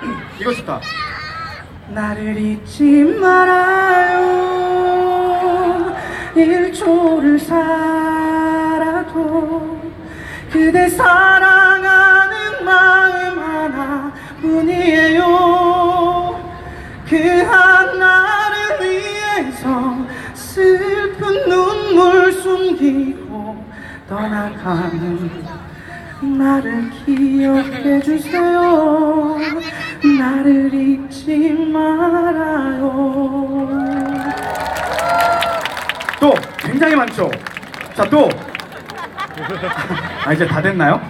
이거 좋다. 나를 잊지 말아요 일초를 살아도 그대 사랑하는 마음 하나뿐이에요 그 하나를 위해서 슬픈 눈물 숨기고 떠나가는 나를 기억해 주세요. 또 굉장히 많죠. 자 또. 아 이제 다 됐나요?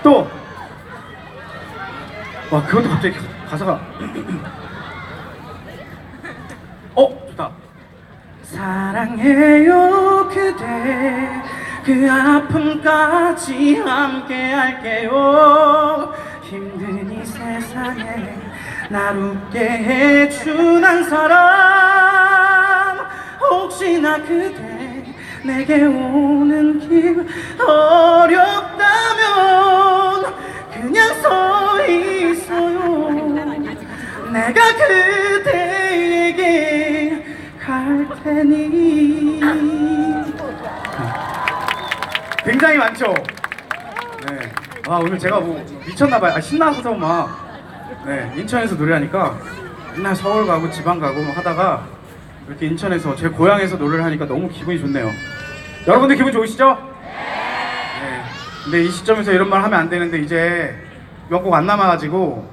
또. 와 그것도 갑자기 가사가. 어 좋다. 사랑해요 그대 그 아픔까지 함께 할게요 힘든 이 세상에 날 웃게 해준 한 사람 혹시나 그대 내게 오는 길 어렵다면 그냥 서 있어요 내가 그대에게 갈 테니 굉장히 많죠. 네. 아 오늘 제가 뭐 미쳤나봐요. 아, 신나서 막 네, 인천에서 노래하니까 맨날 서울 가고 지방 가고 막 하다가 이렇게 인천에서 제 고향에서 노래를 하니까 너무 기분이 좋네요. 여러분들 기분 좋으시죠? 네. 근데 이 시점에서 이런 말 하면 안 되는데 이제 몇 곡 안 남아가지고